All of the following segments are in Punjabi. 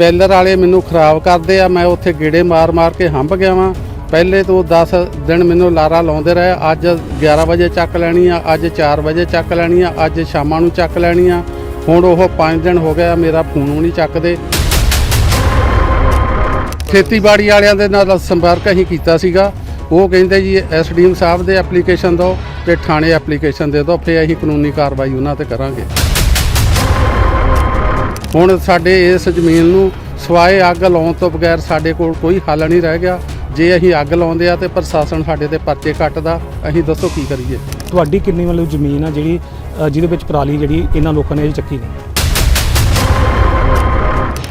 ਪੈਲਰ ਵਾਲੇ ਮੈਨੂੰ ਖਰਾਬ ਕਰਦੇ ਆ, ਮੈਂ ਉੱਥੇ ਗੇੜੇ ਮਾਰ-ਮਾਰ ਕੇ ਹੰਭ ਗਿਆ ਵਾਂ। ਪਹਿਲੇ ਤੋਂ 10 ਦਿਨ ਮੈਨੂੰ ਲਾਰਾ ਲਾਉਂਦੇ ਰਹੇ, ਅੱਜ 11 ਵਜੇ ਚੱਕ ਲੈਣੀ ਆ, ਅੱਜ 4 ਵਜੇ ਚੱਕ ਲੈਣੀ ਆ, ਅੱਜ ਸ਼ਾਮਾਂ ਨੂੰ ਚੱਕ ਲੈਣੀ ਆ। ਹੁਣ ਉਹ 5 ਦਿਨ ਹੋ ਗਿਆ, ਮੇਰਾ ਫੋਨ ਵੀ ਨਹੀਂ ਚੱਕਦੇ। ਖੇਤੀਬਾੜੀ ਵਾਲਿਆਂ ਦੇ ਨਾਲ ਸੰਪਰਕ ਅਸੀਂ ਕੀਤਾ ਸੀਗਾ। ਉਹ ਕਹਿੰਦੇ ਜੀ ਐਸਡੀਐਮ ਸਾਹਿਬ ਦੇ ਐਪਲੀਕੇਸ਼ਨ ਦਿਓ ਤੇ ਥਾਣੇ ਐਪਲੀਕੇਸ਼ਨ ਦੇ ਦਿਓ, ਫਿਰ ਅਸੀਂ ਕਾਨੂੰਨੀ ਕਾਰਵਾਈ ਉਹਨਾਂ ਤੇ ਕਰਾਂਗੇ। ਹੁਣ ਸਾਡੇ ਇਸ ਜ਼ਮੀਨ ਨੂੰ ਸਵਾਏ ਅੱਗ ਲਾਉਣ ਤੋਂ ਬਗੈਰ ਸਾਡੇ ਕੋਲ ਕੋਈ ਹੱਲ ਨਹੀਂ ਰਹਿ ਗਿਆ। ਜੇ ਅਸੀਂ ਅੱਗ ਲਾਉਂਦੇ ਆ ਤੇ ਪ੍ਰਸ਼ਾਸਨ ਸਾਡੇ ਤੇ ਪਰਚੇ ਕੱਟਦਾ ਅਸੀਂ ਦੱਸੋ ਕੀ ਕਰੀਏ? ਤੁਹਾਡੀ ਕਿੰਨੀ ਮਤਲਬ ਜ਼ਮੀਨ ਆ ਜਿਹੜੀ ਅ, ਜਿਹਦੇ ਵਿੱਚ ਪਰਾਲੀ ਜਿਹੜੀ ਇਹਨਾਂ ਲੋਕਾਂ ਨੇ ਚੱਕੀ ਨਹੀਂ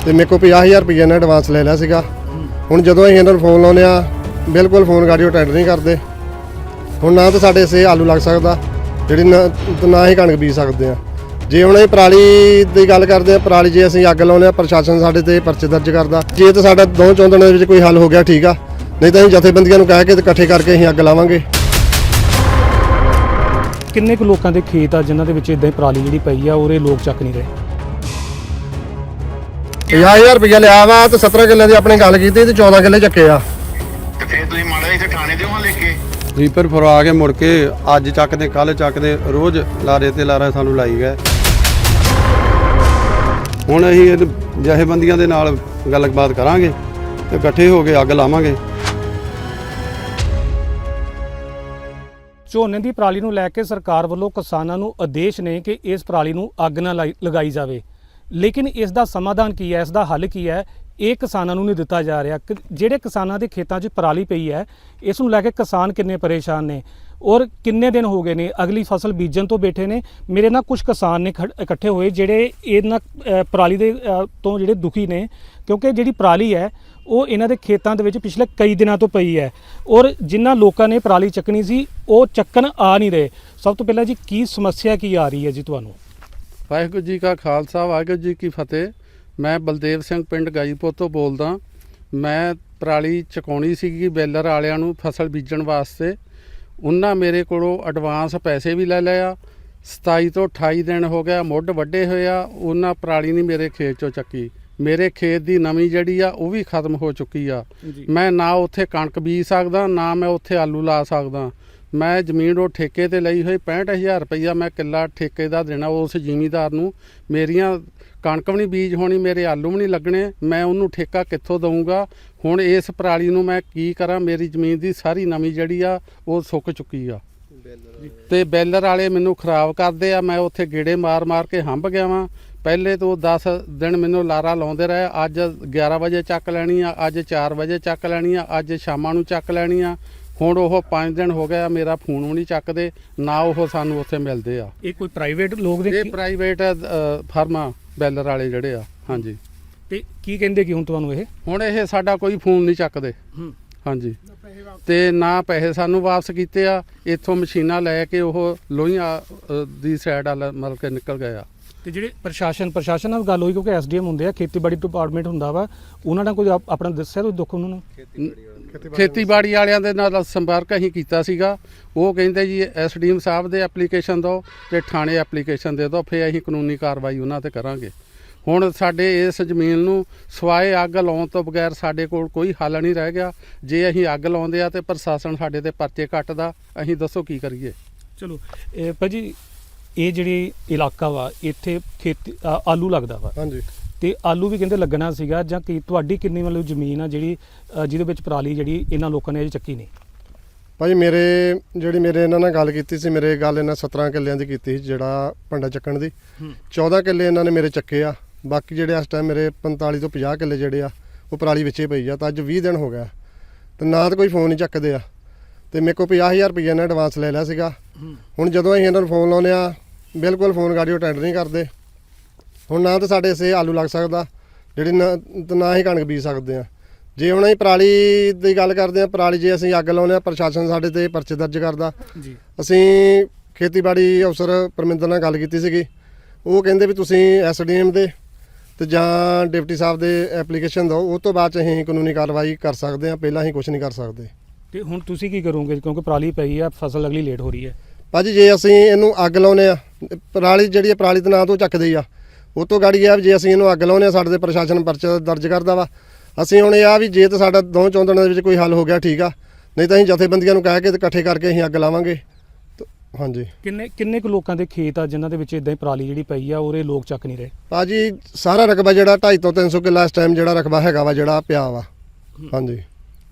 ਤੇ ਮੇਰੇ ਕੋਲ 50000 ਰੁਪਏ ਨੇ ਐਡਵਾਂਸ ਲੈ ਲਿਆ ਸੀਗਾ। ਹੁਣ ਜਦੋਂ ਅਸੀਂ ਇਹਨਾਂ ਨੂੰ ਫੋਨ ਲਾਉਂਦੇ ਆ ਬਿਲਕੁਲ ਫੋਨ ਗਾੜੀ ਅਟੈਂਡ ਨਹੀਂ ਕਰਦੇ। ਹੁਣ ਨਾ ਤਾਂ ਸਾਡੇ ਸੇ ਆਲੂ ਲੱਗ ਸਕਦਾ ਜਿਹੜੀ ਨਾ ਤੇ ਨਾ ਹੀ ਕਣਕ ਬੀਜ ਸਕਦੇ ਆ। ਜੇ ਹੁਣ ਇਹ ਪਰਾਲੀ ਦੀ ਗੱਲ ਕਰਦੇ ਆ ਪਰਾਲੀ ਜੇ ਅਸੀਂ ਅੱਗ ਲਾਉਂਦੇ ਆ ਪ੍ਰਸ਼ਾਸਨ ਸਾਡੇ ਤੇ ਪਰਚੇ ਦਰਜ ਕਰਦਾ। ਜੇ ਤਾਂ ਸਾਡਾ ਦੋ ਚੌਂ ਦਿਨਾਂ ਦੇ ਵਿੱਚ ਕੋਈ ਹੱਲ ਹੋ ਗਿਆ ਠੀਕ ਆ। ਨਹੀਂ ਤਾਂ ਅਸੀਂ ਜਥੇਬੰਦੀਆਂ ਨੂੰ ਕਹਿ ਕੇ ਤੇ ਇਕੱਠੇ ਕਰਕੇ ਅਸੀਂ ਅੱਗ ਲਾਵਾਂਗੇ। ਕਿੰਨੇ ਕੁ ਲੋਕਾਂ ਦੇ ਖੇਤ ਆ ਜਿਨ੍ਹਾਂ ਦੇ ਵਿੱਚ ਇਦਾਂ ਪਰਾਲੀ ਜਿਹੜੀ ਪਈ ਆ ਉਹਰੇ ਲੋਕ ਚੱਕ ਨਹੀਂ ਰਹੇ? 50000 ਰੁਪਏ ਲਿਆ ਵਾ ਤੇ 17 ਕਿੱਲੇ ਦੀ ਆਪਣੀ ਗੱਲ ਕੀਤੀ ਤੇ 14 ਕਿੱਲੇ ਚੱਕੇ ਆ। ਤੇ ਫਿਰ ਤੁਸੀਂ ਮਾੜਾ ਇੱਥੇ ਥਾਣੇ ਦਿਓ ਹਾਂ ਲੈ ਕੇ ਰੀਪਰ ਫਰਵਾ ਕੇ ਮੁੜ ਕੇ ਅੱਜ ਚੱਕਦੇ ਕੱਲ ਚੱਕਦੇ ਰੋਜ਼ ਲਾਰੇ ਤੇ ਲਾਰਾ ਸਾਨੂੰ ਲਾਈ ਗਏ। ਹੁਣ ਅਸੀਂ ਇਹ ਜਥੇਬੰਦੀਆਂ ਦੇ ਨਾਲ ਗੱਲਬਾਤ ਕਰਾਂਗੇ ਤੇ ਇਕੱਠੇ ਹੋ ਕੇ ਅੱਗ ਲਾਵਾਂਗੇ। ਝੋਨੇ ਦੀ ਪਰਾਲੀ ਨੂੰ ਲੈ ਕੇ ਸਰਕਾਰ ਵੱਲੋਂ ਕਿਸਾਨਾਂ ਨੂੰ ਆਦੇਸ਼ ਨੇ ਕਿ ਇਸ ਪਰਾਲੀ ਨੂੰ ਅੱਗ ਨਾ ਲਾਈ- ਲਗਾਈ ਜਾਵੇ। ਲੇਕਿਨ ਇਸ ਦਾ ਸਮਾਧਾਨ ਕੀ ਹੈ, ਇਸ ਦਾ ਹੱਲ ਕੀ ਹੈ, ਇਹ ਕਿਸਾਨਾਂ ਨੂੰ ਨਹੀਂ ਦਿੱਤਾ ਜਾ ਰਿਹਾ। ਕਿ ਜਿਹੜੇ ਕਿਸਾਨਾਂ ਦੇ ਖੇਤਾਂ 'ਚ ਪਰਾਲੀ ਪਈ ਹੈ, ਇਸ ਨੂੰ ਲੈ ਕੇ ਕਿਸਾਨ ਕਿੰਨੇ ਪਰੇਸ਼ਾਨ ਨੇ। ਔਰ ਕਿੰਨੇ ਦਿਨ ਹੋ ਗਏ ਨੇ? ਅਗਲੀ ਫਸਲ ਬੀਜਣ ਤੋਂ ਬੈਠੇ ਨੇ। ਮੇਰੇ ਨਾਲ ਕੁਝ ਕਿਸਾਨ ਨੇ ਖੜ- ਇਕੱਠੇ ਹੋਏ, ਜਿਹੜੇ ਇਹਨਾਂ ਪਰਾਲੀ ਦੇ ਤੋਂ ਜਿਹੜੇ ਦੁਖੀ ਨੇ, ਕਿਉਂਕਿ ਜਿਹੜੀ ਪਰਾਲੀ ਹੈ, ਉਹ ਇਹਨਾਂ ਦੇ ਖੇਤਾਂ ਦੇ ਵਿੱਚ ਪਿਛਲੇ ਕਈ ਦਿਨਾਂ ਤੋਂ ਪਈ ਹੈ। ਔਰ ਜਿਨ੍ਹਾਂ ਲੋਕਾਂ ਨੇ ਪਰਾਲੀ ਚੱਕਣੀ ਸੀ, ਉਹ ਚੱਕਣ ਆ ਨਹੀਂ ਰਹੇ। ਸਭ ਤੋਂ ਪਹਿਲਾਂ ਜੀ, ਕੀ ਸਮੱਸਿਆ ਕੀ ਆ ਰਹੀ ਹੈ ਜੀ ਤੁਹਾਨੂੰ? ਵਾਹਿਗੁਰੂ ਜੀ ਕਾ ਖਾਲਸਾ, ਵਾਹਿਗੁਰੂ ਜੀ ਕੀ ਫਤਿਹ। ਮੈਂ ਬਲਦੇਵ ਸਿੰਘ ਪਿੰਡ ਗਾਜੀਪੁਰ ਤੋਂ ਬੋਲਦਾ। ਮੈਂ ਪਰਾਲੀ ਚਕਾਉਣੀ ਸੀਗੀ ਬੈਲਰ ਵਾਲਿਆਂ ਨੂੰ ਫਸਲ ਬੀਜਣ ਵਾਸਤੇ। ਉਹਨਾਂ ਮੇਰੇ ਕੋਲੋਂ ਐਡਵਾਂਸ ਪੈਸੇ ਵੀ ਲੈ ਲਿਆ। 27 ਤੋਂ 28 ਦਿਨ ਹੋ ਗਿਆ ਮੁੱਢ ਵੱਡੇ ਹੋਏ ਆ ਉਹਨਾਂ ਪਰਾਲੀ ਨਹੀਂ ਮੇਰੇ ਖੇਤ ਚੋਂ ਚੱਕੀ। ਮੇਰੇ ਖੇਤ ਦੀ ਨਵੀਂ ਜਿਹੜੀ ਆ ਉਹ ਵੀ ਖਤਮ ਹੋ ਚੁੱਕੀ ਆ। ਮੈਂ ਨਾ ਉੱਥੇ ਕਣਕ ਬੀਜ ਸਕਦਾ ਨਾ ਮੈਂ ਉੱਥੇ ਆਲੂ ਲਾ ਸਕਦਾ। ਮੈਂ ਜ਼ਮੀਨ ਉਹ ਠੇਕੇ ਤੇ ਲਈ ਹੋਈ 65000 ਰੁਪਈਆ ਮੈਂ ਕਿੱਲਾ ਠੇਕੇ ਦਾ ਦੇਣਾ ਉਸ ਜ਼ਿਮੀਂਦਾਰ ਨੂੰ। ਮੇਰੀਆਂ ਕਣਕ ਵੀ ਨਹੀਂ ਬੀਜ ਹੋਣੀ ਮੇਰੇ ਆਲੂ ਵੀ ਨਹੀਂ ਲੱਗਣੇ ਮੈਂ ਉਹਨੂੰ ਠੇਕਾ ਕਿੱਥੋਂ ਦਊਂਗਾ? ਹੁਣ ਇਸ ਪਰਾਲੀ ਨੂੰ ਮੈਂ ਕੀ ਕਰਾਂ? ਮੇਰੀ ਜ਼ਮੀਨ ਦੀ ਸਾਰੀ ਨਵੀਂ ਜਿਹੜੀ ਆ ਉਹ ਸੁੱਕ ਚੁੱਕੀ ਆ। ਤੇ ਬੈਲਰ ਵਾਲੇ ਮੈਨੂੰ ਖਰਾਬ ਕਰਦੇ ਆ ਮੈਂ ਉੱਥੇ ਗੇੜੇ ਮਾਰ-ਮਾਰ ਕੇ ਹੰਭ ਗਿਆ ਵਾਂ। ਪਹਿਲੇ ਤੋਂ 10 ਦਿਨ ਮੈਨੂੰ ਲਾਰਾ ਲਾਉਂਦੇ ਰਹੇ ਅੱਜ 11 ਵਜੇ ਚੱਕ ਲੈਣੀ ਆ ਅੱਜ 4 ਵਜੇ ਚੱਕ ਲੈਣੀ ਆ ਅੱਜ ਸ਼ਾਮਾਂ ਨੂੰ ਚੱਕ ਲੈਣੀ ਆ। ਹੁਣ ਉਹ 5 ਦਿਨ ਹੋ ਗਿਆ ਮੇਰਾ ਫੋਨ ਵੀ ਨਹੀਂ ਚੱਕਦੇ ਨਾ ਉਹ ਸਾਨੂੰ ਉੱਥੇ ਮਿਲਦੇ ਆ। ਇਹ ਕੋਈ ਪ੍ਰਾਈਵੇਟ ਲੋਕ ਦੇ ਇਹ ਪ੍ਰਾਈਵੇਟ ਫਰਮਾ। ਬੈਲਰ ਵਾਲੇ ਜਿਹੜੇ ਆ ਹਾਂਜੀ। ਤੇ ਕੀ ਕਹਿੰਦੇ ਕਿ ਹੁਣ ਤੁਹਾਨੂੰ ਇਹ? ਹੁਣ ਇਹ ਸਾਡਾ ਕੋਈ ਫੋਨ ਨਹੀਂ ਚੱਕਦੇ। ਹੂੰ। ਹਾਂਜੀ। ਤੇ ਨਾ ਪੈਸੇ ਸਾਨੂੰ ਵਾਪਸ ਕੀਤੇ ਆ ਇੱਥੋਂ ਮਸ਼ੀਨਾਂ ਲੈ ਕੇ ਉਹ ਲੋਹੀਆਂ ਦੀ ਸਾਈਡ ਵੱਲ ਮਤਲਬ ਕਿ ਨਿਕਲ ਗਏ ਆ। ਤੇ ਜਿਹੜੇ ਪ੍ਰਸ਼ਾਸਨ ਪ੍ਰਸ਼ਾਸਨ ਨਾਲ ਗੱਲ ਹੋਈ ਕਿਉਂਕਿ ਐਸਡੀਐਮ ਹੁੰਦੇ ਆ ਖੇਤੀਬਾੜੀ ਡਿਪਾਰਟਮੈਂਟ ਹੁੰਦਾ ਵਾ ਉਹਨਾਂ ਨਾਲ ਕੋਈ ਆਪ- ਆਪਣਾ ਦੱਸਿਆ ਤੁਸੀਂ ਦੁੱਖ ਉਹਨਾਂ ਨੂੰ? ਖੇਤੀਬਾੜੀ ਵਾਲਿਆਂ ਦੇ ਨਾਲ ਸੰਪਰਕ ਅਸੀਂ ਕੀਤਾ ਸੀਗਾ। ਉਹ ਕਹਿੰਦੇ ਜੀ ਐਸਡੀਐਮ ਸਾਹਿਬ ਦੇ ਐਪਲੀਕੇਸ਼ਨ ਦਿਓ ਤੇ ਥਾਣੇ ਐਪਲੀਕੇਸ਼ਨ ਦੇ ਦਿਓ ਫਿਰ ਅਸੀਂ ਕਾਨੂੰਨੀ ਕਾਰਵਾਈ ਉਹਨਾਂ ਤੇ ਕਰਾਂਗੇ। ਹੁਣ ਸਾਡੇ ਇਸ ਜ਼ਮੀਨ ਨੂੰ ਸਵਾਏ ਅੱਗ ਲਾਉਣ ਤੋਂ ਬਗੈਰ ਸਾਡੇ ਕੋਲ ਕੋਈ ਹੱਲ ਨਹੀਂ ਰਹਿ ਗਿਆ। ਜੇ ਅਸੀਂ ਅੱਗ ਲਾਉਂਦੇ ਆ ਤੇ ਪ੍ਰਸ਼ਾਸਨ ਸਾਡੇ ਤੇ ਪਰਚੇ ਕੱਟਦਾ ਅਸੀਂ ਦੱਸੋ ਕੀ ਕਰੀਏ? ਚਲੋ ਇਹ ਭਾਜੀ ਇਹ ਜਿਹੜੀ ਇਲਾਕਾ ਵਾ ਇੱਥੇ ਖੇਤੀ ਆਲੂ ਲੱਗਦਾ ਵਾ। ਹਾਂਜੀ। ਤੇ ਆਲੂ ਵੀ ਕਹਿੰਦੇ ਲੱਗਣਾ ਸੀਗਾ ਜਾਂ ਕੀ ਤੁਹਾਡੀ ਕਿੰਨੀ ਮਤਲਬ ਜ਼ਮੀਨ ਆ ਜਿਹੜੀ ਅ, ਜਿਹਦੇ ਵਿੱਚ ਪਰਾਲੀ ਜਿਹੜੀ ਇਹਨਾਂ ਲੋਕਾਂ ਨੇ ਅਜੇ ਚੱਕੀ ਨਹੀਂ? ਭਾਜੀ ਮੇਰੇ ਜਿਹੜੀ ਮੇਰੇ ਇਹਨਾਂ ਨਾਲ ਗੱਲ ਕੀਤੀ ਸੀ ਮੇਰੇ ਗੱਲ ਇਹਨਾਂ 17 ਕਿੱਲਿਆਂ ਦੀ ਕੀਤੀ ਸੀ ਜਿਹੜਾ ਭੰਡਾ ਚੱਕਣ ਦੀ। ਹੂੰ। 14 ਕਿੱਲੇ ਇਹਨਾਂ ਨੇ ਮੇਰੇ ਚੱਕੇ ਆ। ਬਾਕੀ ਜਿਹੜੇ ਇਸ ਟਾਈਮ ਮੇਰੇ 45 ਤੋਂ 50 ਕਿੱਲੇ ਜਿਹੜੇ ਆ ਉਹ ਪਰਾਲੀ ਵਿੱਚੇ ਪਈ ਆ ਤਾਂ ਅੱਜ 20 ਦਿਨ ਹੋ ਗਿਆ। ਤੇ ਨਾ ਤਾਂ ਕੋਈ ਫੋਨ ਨਹੀਂ ਚੱਕਦੇ ਆ। ਤੇ ਮੇਰੇ ਕੋਲ 50000 ਰੁਪਏ ਨੇ ਐਡਵਾਂਸ ਲੈ ਲਿਆ ਸੀਗਾ। ਹੁਣ ਜਦੋਂ ਅਸੀਂ ਇਹਨਾਂ ਨੂੰ ਫੋਨ ਲਾਉਂਦੇ ਆ ਬਿਲਕੁਲ ਫੋਨ ਗਾੜੀ ਅਟੈਂਡ ਨਹੀਂ ਕਰਦੇ। ਹੁਣ ਨਾ ਤਾਂ ਸਾਡੇ ਸੇ ਆਲੂ ਲੱਗ ਸਕਦਾ ਜਿਹੜੀ ਨਾ ਤੇ ਨਾ ਹੀ ਕਣਕ ਬੀਜ ਸਕਦੇ ਆ ਜੇ ਹੁਣ ਅਸੀਂ ਪਰਾਲੀ ਦੀ ਗੱਲ ਕਰਦੇ ਆ ਪਰਾਲੀ ਜੇ ਅਸੀਂ ਅੱਗ ਲਾਉਂਦੇ ਆ ਪ੍ਰਸ਼ਾਸਨ ਸਾਡੇ ਤੇ ਪਰਚੇ ਦਰਜ ਕਰਦਾ। ਜੀ। ਅਸੀਂ ਖੇਤੀਬਾੜੀ ਅਫਸਰ ਪਰਮਿੰਦਰ ਨਾਲ ਗੱਲ ਕੀਤੀ ਸੀਗੀ। ਉਹ ਕਹਿੰਦੇ ਵੀ ਤੁਸੀਂ ਐਸਡੀਐਮ ਦੇ ਤੇ ਜਾਂ ਡਿਪਟੀ ਸਾਹਿਬ ਦੇ ਐਪਲੀਕੇਸ਼ਨ ਦਿਓ ਉਹ ਤੋਂ ਬਾਅਦ ਅਸੀਂ ਕਾਨੂੰਨੀ ਕਾਰਵਾਈ ਕਰ ਸਕਦੇ ਆ ਪਹਿਲਾਂ ਅਸੀਂ ਕੁਝ ਨਹੀਂ ਕਰ ਸਕਦੇ। ਤੇ ਹੁਣ ਤੁਸੀਂ ਕੀ ਕਰੋਗੇ ਕਿਉਂਕਿ ਪਰਾਲੀ ਪਈ ਆ ਫਸਲ ਅਗਲੀ ਲੇਟ ਹੋ ਰਹੀ ਹੈ। ਭਾਜੀ ਜੇ ਅਸੀਂ ਇਹਨੂੰ ਅੱਗ ਲਾਉਨੇ ਆ ਪਰਾਲੀ ਜਿਹੜੀ ਆ ਪਰਾਲੀ ਦੇ ਨਾਂ ਤੋਂ ਚੱਕਦੇ ਆ। ਉਹ ਤੋਂ ਗਾੜੀ ਆ ਜੇ ਅਸੀਂ ਇਹਨੂੰ ਅੱਗ ਲਾਉਂਦੇ ਹਾਂ ਸਾਡੇ ਤੇ ਪ੍ਰਸ਼ਾਸਨ ਪਰਚਾ ਦਰਜ ਕਰਦਾ ਵਾ। ਅਸੀਂ ਹੁਣ ਇਹ ਆ ਵੀ ਜੇ ਤਾਂ ਸਾਡਾ ਦੋ ਚੌਂਦਣਾਂ ਦੇ ਵਿੱਚ ਕੋਈ ਹੱਲ ਹੋ ਗਿਆ ਠੀਕ ਆ। ਨਹੀਂ ਤਾਂ ਅਸੀਂ ਜਥੇਬੰਦੀਆਂ ਨੂੰ ਕਹਿ ਕੇ ਤੇ ਇਕੱਠੇ ਕਰਕੇ ਅਸੀਂ ਅੱਗ ਲਾਵਾਂਗੇ। ਹਾਂਜੀ। ਕਿੰਨੇ ਕਿੰਨੇ ਕੁ ਲੋਕਾਂ ਦੇ ਖੇਤ ਆ ਜਿਨ੍ਹਾਂ ਦੇ ਵਿੱਚ ਇਦਾਂ ਹੀ ਪਰਾਲੀ ਜਿਹੜੀ ਪਈ ਆ ਉਹਰੇ ਲੋਕ ਚੱਕ ਨਹੀਂ ਰਹੇ? ਭਾਜੀ ਸਾਰਾ ਰਕਬਾ ਜਿਹੜਾ 250 ਤੋਂ 300 ਕਿੱਲਾ ਇਸ ਟਾਈਮ ਜਿਹੜਾ ਰਕਬਾ ਹੈਗਾ ਵਾ ਜਿਹੜਾ ਪਿਆ ਵਾ। ਹਾਂਜੀ।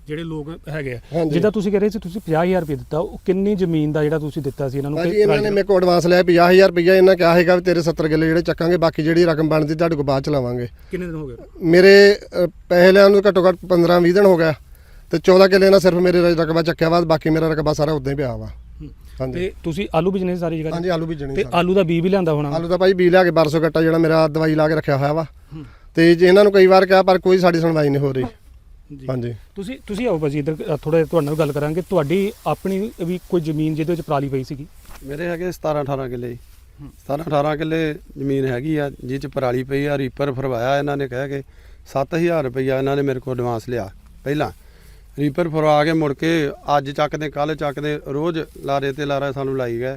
ਜਿਹੜੇ ਲੋਕ ਹੈਗੇ ਆ। ਹਾਂਜੀ। ਜਿੱਦਾਂ ਤੁਸੀਂ ਕਹ ਰਹੇ ਸੀ ਤੁਸੀਂ 50000 ਰੁਪਏ ਦਿੱਤਾ ਉਹ ਕਿੰਨੀ ਜ਼ਮੀਨ ਦਾ ਜਿਹੜਾ ਤੁਸੀਂ ਦਿੱਤਾ ਸੀ ਇਹਨਾਂ ਨੂੰ? ਭਾਜੀ ਕਿ ਇਹਨਾਂ ਨੇ ਮੇਰੇ ਕੋਲ ਐਡਵਾਂਸ ਲਿਆ 50000 ਰੁਪਈਆ ਇਹਨਾਂ ਕਿਹਾ ਹੈਗਾ ਵੀ ਤੇਰੇ 70 ਕਿੱਲੇ ਜਿਹੜੇ ਚੱਕਾਂਗੇ ਬਾਕੀ ਜਿਹੜੀ ਰਕਮ ਬਣਦੀ ਤੁਹਾਡੇ ਕੋਲ ਬਾਅਦ ਚ ਲਵਾਂਗੇ। ਕਿੰਨੇ ਦਿਨ ਹੋ ਗਏ? ਮੇਰੇ ਅ, ਪੈਸੇ ਲਿਆਉਣ ਨੂੰ ਘੱਟੋ ਘੱਟ 15 20 ਦਿਨ ਹੋ ਗਿਆ। ਤੇ 14 ਕਿੱਲੇ ਨਾਲ ਸਿਰਫ ਮੇਰੇ ਰਕਬਾ ਚੱਕਿਆ ਵਾ ਬਾਕੀ ਮੇਰਾ ਰਕਬਾ ਸਾਰਾ ਉਦਾਂ ਹੀ ਪਿਆ ਵਾ। ਹਾਂਜੀ। ਤੇ ਤੁਸੀਂ ਆਲੂ ਬੀਜਣੇ ਸੀ ਸਾਰੀ ਜਗ੍ਹਾ? ਹਾਂਜੀ? ਆਲੂ ਬੀਜਣੇ ਤੇ। ਆਲੂ ਦਾ ਬੀਜ ਵੀ ਲਿਆਂਦਾ ਹੋਣਾ? ਆਲੂ ਦਾ ਭਾਈ ਬੀ ਲਿਆ ਕੇ 1200 ਗੱਟਾ ਜਿਹੜਾ ਮੇਰਾ ਦਵਾਈ ਲਾ ਕੇ ਰੱਖਿਆ ਹੋਇਆ ਵਾ। ਤੇ ਜੇ ਇਹਨਾਂ ਨੂੰ ਕਈ ਵਾਰ ਕਿਹਾ ਪਰ ਕੋਈ ਸਾਡੀ ਸੁਣਵਾਈ ਨਹੀਂ ਹੋ ਰਹੀ। ਜੀ। ਹਾਂਜੀ। ਤੁਸੀਂ ਤੁਸੀਂ ਆਓ ਭਾਜੀ ਇੱਧਰ ਥੋੜਾ ਤੁਹਾਡੇ ਨਾਲ ਗੱਲ ਕਰਾਂਗੇ। ਤੁਹਾਡੀ ਆਪਣੀ ਵੀ ਕੋਈ ਜ਼ਮੀਨ ਜਿਹਦੇ ਵਿੱਚ ਪਰਾਲੀ ਪਈ ਸੀਗੀ? ਮੇਰੇ ਹੈਗੇ 17 18 ਕਿੱਲੇ 17 18 ਕਿੱਲੇ ਜ਼ਮੀਨ ਹੈਗੀ ਆ ਜਿਹ ਚ ਪਰਾਲੀ ਪਈ ਆ ਰੀਪਰ ਫਰਵਾਇਆ ਇਹਨਾਂ ਨੇ ਕਹਿ ਕੇ। 7000 ਰੁਪਈਆ ਇਹਨਾਂ ਨੇ ਮੇਰੇ ਕੋਲ ਐਡਵਾਂਸ ਲਿਆ ਪਹਿਲਾਂ। ਰੀਪਰ ਫਰਵਾ ਕੇ ਮੁੜ ਕੇ ਅੱਜ ਚੱਕਦੇ ਕੱਲ ਚੱਕਦੇ ਰੋਜ਼ ਲਾਰੇ ਤੇ ਲਾਰਾ ਸਾਨੂੰ ਲਾਈ ਗਏ।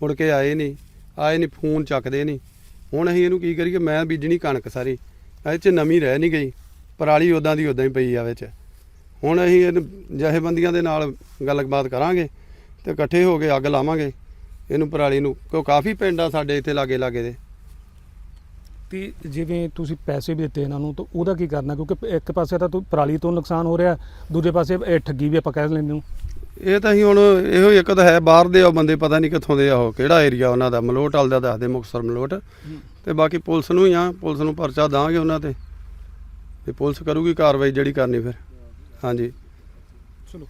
ਮੁੜ ਕੇ ਆਏ ਨਹੀਂ ਆਏ ਨਹੀਂ ਫੋਨ ਚੱਕਦੇ ਨਹੀਂ। ਹੁਣ ਅਸੀਂ ਇਹਨੂੰ ਕੀ ਕਰੀਏ ਮੈਂ ਬੀਜਣੀ ਕਣਕ ਸਾਰੀ। ਇਹ ਚ ਨਵੀਂ ਰਹਿ ਨਹੀਂ ਗਈ। ਪਰਾਲੀ ਉਦਾਂ ਦੀ ਉਦਾਂ ਹੀ ਪਈ ਆ ਵਿੱਚ। ਹੁਣ ਅਸੀਂ ਇਹਨੂੰ ਜਥੇਬੰਦੀਆਂ ਦੇ ਨਾਲ ਗੱਲਬਾਤ ਕਰਾਂਗੇ ਤੇ ਇਕੱਠੇ ਹੋ ਕੇ ਅੱਗ ਲਾਵਾਂਗੇ। ਇਹਨੂੰ ਪਰਾਲੀ ਨੂੰ ਕਿਉਂ ਕਾਫੀ ਪਿੰਡ ਆ ਸਾਡੇ ਇੱਥੇ ਲਾਗੇ ਲਾਗੇ ਦੇ। ਤੇ ਜਿਵੇਂ ਤੁਸੀਂ ਪੈਸੇ ਵੀ ਦਿੱਤੇ ਇਹਨਾਂ ਨੂੰ ਤਾਂ ਉਹਦਾ ਕੀ ਕਰਨਾ? ਕਿਉਂਕਿ ਇੱਕ ਪਾਸੇ ਤਾਂ ਤੂੰ ਪਰਾਲੀ ਤੋਂ ਨੁਕਸਾਨ ਹੋ ਰਿਹਾ ਦੂਜੇ ਪਾਸੇ ਇਹ ਠੱਗੀ ਵੀ ਆਪਾਂ ਕਹਿ ਲੈਂਦੇ ਨੂੰ ਇਹ ਤਾਂ ਅਸੀਂ ਹੁਣ ਇਹੋ ਹੀ ਇੱਕ ਤਾਂ ਹੈ ਬਾਹਰ ਦੇ ਆ ਬੰਦੇ ਪਤਾ ਨਹੀਂ ਕਿੱਥੋਂ ਦੇ ਆ ਉਹ ਕਿਹੜਾ ਏਰੀਆ ਉਹਨਾਂ ਦਾ ਮਲੋਟ ਵਾਲ ਦਾ ਦੱਸਦੇ ਮੁਕਤਸਰ ਮਲੋਟ। ਤੇ ਬਾਕੀ ਪੁਲਿਸ ਨੂੰ ਹੀ ਆ ਪੁਲਿਸ ਨੂੰ ਪਰਚਾ ਦਾਂਗੇ ਉਹਨਾਂ ਤੇ। ਤੇ ਪੁਲਿਸ ਕਰੂਗੀ ਕਾਰਵਾਈ ਜਿਹੜੀ ਕਰਨੀ ਫਿਰ। ਹਾਂਜੀ। ਚਲੋ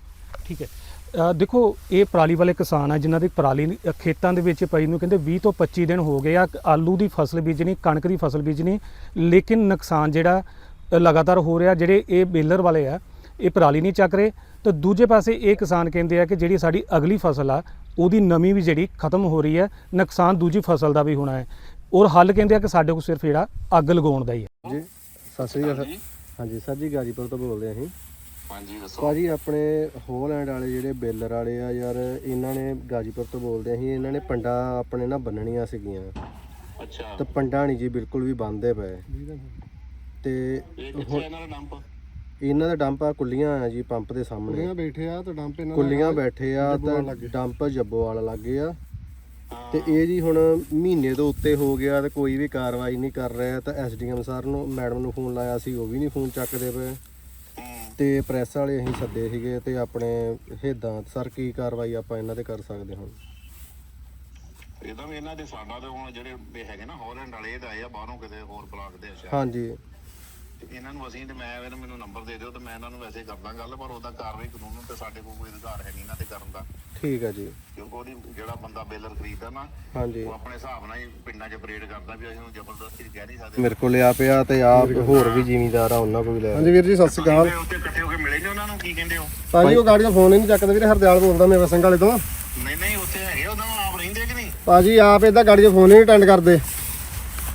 ਠੀਕ ਹੈ। ਅ, ਦੇਖੋ ਇਹ ਪਰਾਲੀ ਵਾਲੇ ਕਿਸਾਨ ਆ ਜਿਨ੍ਹਾਂ ਦੀ ਪਰਾਲੀ ਖੇਤਾਂ ਦੇ ਵਿੱਚ ਪਈ ਨੂੰ ਕਹਿੰਦੇ 20 ਤੋਂ 25 ਦਿਨ ਹੋ ਗਏ ਆ ਆਲੂ ਦੀ ਫਸਲ ਬੀਜਣੀ ਕਣਕ ਦੀ ਫਸਲ ਬੀਜਣੀ ਲੇਕਿਨ ਨੁਕਸਾਨ ਜਿਹੜਾ ਅ, ਲਗਾਤਾਰ ਹੋ ਰਿਹਾ ਜਿਹੜੇ ਇਹ ਬੇਲਰ ਵਾਲੇ ਆ ਇਹ ਪਰਾਲੀ ਨਹੀਂ ਚੱਕ ਰਹੇ। ਤੇ ਦੂਜੇ ਪਾਸੇ ਇਹ ਕਿਸਾਨ ਕਹਿੰਦੇ ਆ ਕਿ ਜਿਹੜੀ ਸਾਡੀ ਅਗਲੀ ਫਸਲ ਆ ਉਹਦੀ ਨਮੀ ਵੀ ਜਿਹੜੀ ਖਤਮ ਹੋ ਰਹੀ ਹੈ ਨੁਕਸਾਨ ਦੂਜੀ ਫਸਲ ਦਾ ਵੀ ਹੋਣਾ ਹੈ। ਔਰ ਹੱਲ ਕਹਿੰਦੇ ਆ ਕਿ ਸਾਡੇ ਕੋਲ ਸਿਰਫ ਜਿਹੜਾ ਅੱਗ ਲਗਾਉਣ ਦਾ ਹੀ ਹੈ। ਜੀ। ਸਤਿ ਸ੍ਰੀ ਅਕਾਲ ਸਰ। ਹਾਂਜੀ। ਸਰ ਜੀ ਗਾਜੀਪੁਰ ਤੋਂ ਬੋਲਦੇ ਅਸੀਂ। ਹਾਂਜੀ ਦੱਸੋ। ਭਾਜੀ ਆਪਣੇ ਹੋਲੈਂਡ ਵਾਲੇ ਜਿਹੜੇ ਬੇਲਰ ਵਾਲੇ ਆ ਯਾਰ ਇਹਨਾਂ ਨੇ ਗਾਜੀਪੁਰ ਤੋਂ ਬੋਲਦੇ ਅਸੀਂ ਇਹਨਾਂ ਨੇ ਪੰਡਾ ਆਪਣੇ ਨਾ ਬੰਨਣੀਆਂ ਸੀਗੀਆਂ। ਅੱਛਾ। ਤੇ ਪੰਡਾ ਨਹੀਂ ਜੀ ਬਿਲਕੁਲ ਵੀ ਬੰਨਦੇ ਪਏ। ਤੇ ਇਹ ਕਿੱਥੇ ਇਹਨਾਂ ਦਾ ਡੰਪ ਇਹਨਾਂ ਦਾ ਡੰਪ ਆ ਕੁੱਲੀਆਂ ਆ ਜੀ ਪੰਪ ਦੇ ਸਾਹਮਣੇ। ਕੁੱਲੀਆਂ ਬੈਠੇ ਆ ਤੇ ਡੰਪ ਇਹਨਾਂ ਦਾ ਕੁੱਲੀਆਂ। ਬੈਠੇ ਆ ਤਾਂ। ਡੰਪ ਜੱਬੋ ਵਾਲਾ ਲੱਗੇ ਆ ਤੇ ਇਹ ਜੀ ਹੁਣ ਮਹੀਨੇ ਤੋਂ ਉੱਤੇ ਹੋ ਗਿਆ ਤੇ ਕੋਈ ਵੀ ਕਾਰਵਾਈ ਨਹੀਂ ਕਰ ਰਿਹਾ ਤਾਂ ਐਸਡੀਐਮ ਸਰ ਨੂੰ ਮੈਡਮ ਨੂੰ ਫੋਨ ਲਾਇਆ ਸੀ ਉਹ ਵੀ ਨਹੀਂ ਫੋਨ ਚੱਕਦੇ ਪਏ। ਤੇ ਪ੍ਰੈਸ ਵਾਲੇ ਅਸੀਂ ਸੱਦੇ ਸੀਗੇ ਤੇ ਆਪਣੇ ਹੇਦਾਂ ਸਰ ਕੀ ਕਾਰਵਾਈ ਆਪਾਂ ਇਹਨਾਂ ਤੇ ਕਰ ਸਕਦੇ ਹਾਂ। ਇਹ ਤਾਂ ਵੀ ਇਹਨਾਂ ਦੇ ਸਾਡਾ ਤੇ ਹੁਣ ਜਿਹੜੇ ਹੈਗੇ ਨਾ ਹਾਲੈਂਡ ਵਾਲੇ ਇਹ ਆਏ ਆ ਬਾਹਰੋਂ ਕਿਤੇ ਹੋਰ ਬਲਾਕ ਦੇ ਅੱਛਾ। ਹਾਂਜੀ। ਤੇ ਇਹਨਾਂ ਨੂੰ ਅਸੀਂ ਤੇ ਮੈਂ ਇਹਨਾਂ ਮੈਨੂੰ ਨੰਬਰ ਦੇ ਦਿਓ ਤੇ ਮੈਂ ਇਹਨਾਂ ਨੂੰ ਵੈਸੇ ਕਰਦਾ ਗੱਲ ਪਰ ਉਹਦਾ ਕਾਰਵਾਈ ਕਾਨੂੰਨ ਤੇ ਸਾਡੇ ਕੋਲ ਕੋਈ ਅਧਿਕਾਰ ਹੈ ਨਹੀਂ ਇਹਨਾਂ ਤੇ ਕਰਨ ਦਾ। ਠੀਕ ਹੈ ਜੀ। ਕਿਉਂਕਿ ਉਹਦੀ ਜਿਹੜਾ ਬੰਦਾ ਬੇਲਰ ਖਰੀਦਦਾ ਨਾ ਹਾਂਜੀ। ਉਹ ਆਪਣੇ ਹਿਸਾਬ ਨਾਲ ਹੀ ਪਿੰਡਾਂ 'ਚ ਪਰੇਡ ਕਰਦਾ ਵੀ ਅਸੀਂ ਉਹਨੂੰ ਜ਼ਬਰਦਸਤੀ ਕਹਿ ਨਹੀਂ ਸਕਦੇ। ਮੇਰੇ ਕੋਲ ਆ ਪਿਆ ਤੇ ਆ। ਹੋਰ ਵੀ ਜ਼ਿਮੀਂਦਾਰ ਆ ਉਹਨਾਂ ਕੋਲ ਵੀ ਲੈ ਹਾਂਜੀ ਵੀਰ ਜੀ ਸਤਿ ਸ਼੍ਰੀ ਅਕਾਲ। ਉੱਥੇ ਇਕੱਠੇ ਹੋ ਕੇ ਮਿਲੇ ਨੇ ਉਹਨਾਂ ਨੂੰ ਕੀ ਕਹਿੰਦੇ ਹੋ? ਭਾਜੀ ਉਹ ਗਾੜੀ ਦਾ ਫੋਨ ਹੀ ਨਹੀਂ ਚੱਕਦਾ ਵੀਰੇ ਹਰਦਿਆਲ ਬੋਲਦਾ ਮੇਵਾ ਸਿੰਘ ਵਾਲੇ ਤੋਂ। ਨਹੀਂ ਨਹੀਂ ਉੱਥੇ ਹੈਗੇ ਉਹਨਾਂ ਨੂੰ ਆਪ ਰਹਿੰਦੇ ਕਿ ਨਹੀਂ? ਭਾਜੀ ਆਪ ਇਦਾਂ ਗਾੜੀ ਦਾ ਫੋਨ ਹੀ ਨਹੀਂ ਅਟੈਂਡ ਕਰਦੇ।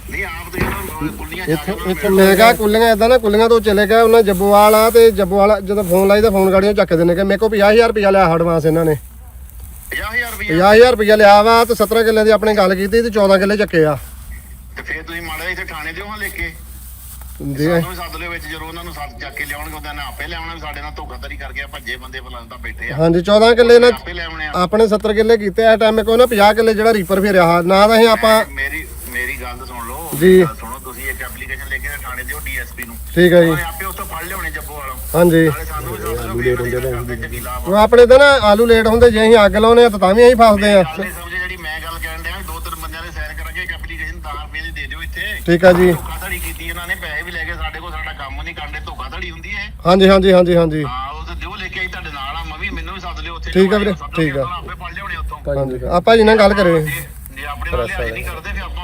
ਨਹੀਂ ਆਪ ਉਹਨਾਂ ਇੱਥੇ ਮੈਂ ਕਿਹਾ ਕੁੱਲੀਆਂ ਇਦਾਂ ਨਾ ਕੁੱਲੀਆਂ ਤੋਂ ਚਲੇ ਗਏ ਉਹਨਾਂ ਜੱਬੋਵਾਲ ਆ ਤੇ ਜੱਬੋਵਾਲ ਜਦੋਂ ਫੋਨ ਲਾਈ ਤਾਂ ਫੋਨ ਗਾੜੀਆਂ ਚੱਕਦੇ ਨੇ ਕਿ ਮੇਰੇ ਕੋਲ 50000 ਰੁਪਇਆ ਲਿਆ ਐਡਵਾਂਸ ਇਹਨਾਂ ਨੇ। 50000 ਰੁਪਏ 50000 ਰੁਪਇਆ ਲਿਆ ਵਾ ਤੇ 17 ਕਿੱਲੇ ਦੀ ਆਪਣੇ ਗੱਲ ਕੀਤੀ ਤੇ 14 ਕਿੱਲੇ ਚੱਕੇ ਆ। ਤੇ ਫਿਰ ਤੁਸੀਂ ਮਾੜਾ ਜਿਹਾ ਇੱਥੇ ਥਾਣੇ ਦਿਓ ਹਾਂ ਲੈ ਕੇ। ਦੇ ਸਾਨੂੰ ਵੀ ਸੱਦ ਲਿਓ ਵਿੱਚ ਜਦੋਂ ਉਹਨਾਂ ਨੂੰ ਸੱਦ ਚੱਕ ਕੇ ਲਿਆਉਣਗੇ ਉਹਦਾਂ ਨੇ ਆਪੇ ਲਿਆਉਣਾ ਵੀ ਸਾਡੇ ਨਾਲ ਧੋਖਾਧੜੀ ਕਰਕੇ ਆ ਭੱਜੇ ਬੰਦੇ ਬਲਾਂ ਤਾਂ ਬੈਠੇ ਆ। ਹਾਂਜੀ 14 ਕਿੱਲੇ ਨਾਲ ਆਪੇ ਲਿਆਉਣੇ ਆ। ਆਪਣੇ 70 ਕਿੱਲੇ ਕੀਤੇ ਆ ਟਾਈਮ ਕੋ ਨਾ 50 ਕਿੱਲੇ ਜਿਹੜਾ ਰੀਪਰ ਫੇਰਿਆ ਨਾ ਤਾਂ ਅਸੀਂ ਆਪਾਂ ਮੇਰੀ ਮੇਰੀ ਗੱਲ ਸੁਣ ਲਓ। ਜੀ। ਗੱਲ ਸੁਣੋ ਤੁਸੀਂ ਇੱਕ ਐਪਲੀਕੇਸ਼ਨ ਲੈ ਕੇ ਤੇ ਥਾਣੇ ਦਿਓ ਡੀਐਸਪੀ ਨੂੰ। ਠੀਕ ਹੈ ਜੀ। ਉਹਨੇ ਆਪੇ ਉੱਥੋਂ ਫੜ ਲਿਆਉਣੇ ਜੱਬੋ ਵਾਲੋਂ। ਹਾਂਜੀ। ਨਾਲੇ ਸਾਨੂੰ ਵੀ ਲਿਓ ਵੀ ਇਹਨਾਂ ਦੀ ਲਾਭ ਆਪਣੇ ਤਾਂ ਨਾ ਆਲੂ ਲੇਟ ਹੁੰਦੇ ਜੇ ਅਸੀਂ ਅੱਗ ਲਾਉਨੇ ਆ ਤਾਂ ਤਾਂ ਵੀ ਅਸੀਂ ਫਸਦੇ ਆ। ਗੱਲ ਨਹੀਂ ਸਮਝੇ ਜਿਹੜੀ ਮੈਂ ਗੱਲ ਕਰਨ ਡਿਆ ਵੀ ਦੋ ਤਿੰਨ ਬੰਦਿਆਂ ਦੇ ਸਾਈਨ ਕਰਾਂਗੇ ਇੱਕ ਐਪਲੀਕੇਸ਼ਨ 10 ਰੁਪਏ ਦੀ ਦੇ ਦਿਓ ਇੱਥੇ। ਠੀਕ ਆ ਜੀ। ਧੋਖਾਧੜੀ ਕੀਤੀ ਇਹਨਾਂ ਨੇ ਪੈਸੇ ਵੀ ਲੈ ਕੇ ਸਾਡੇ ਕੋਲ ਸਾਡਾ ਕੰਮ ਨਹੀਂ ਕਰਦੇ ਧੋਖਾਧੜੀ ਹੁੰਦੀ ਹੈ ਹਾਂਜੀ ਹਾਂਜੀ ਹਾਂਜੀ ਹਾਂਜੀ। ਹਾਂ ਉਹ ਤੇ ਦਿਓ ਲੈ ਕੇ ਆਈ ਤੁਹਾਡੇ ਨਾਲ ਆ ਮੈਂ ਵੀ ਮੈਨੂੰ ਵੀ ਸੱਦ ਲਿਓ ਉੱਥੇ। ਠੀਕ ਆ ਵੀਰੇ, ਸੱਦੋ ਠੀਕ ਆ। ਆਪੇ ਪੜ ਲਿਆਉਣੇ ਉੱਥੋਂ। ਹਾਂਜੀ ਆਪਾਂ ਜੀ ਨਾਲ ਗੱਲ ਕਰੇ ਜੇ ਜੇ ਆਪਣੇ ਨਾਲ ਲਿਹਾਜ਼ ਨਹੀਂ ਕਰਦੇ ਫਿਰ ਆਪਾਂ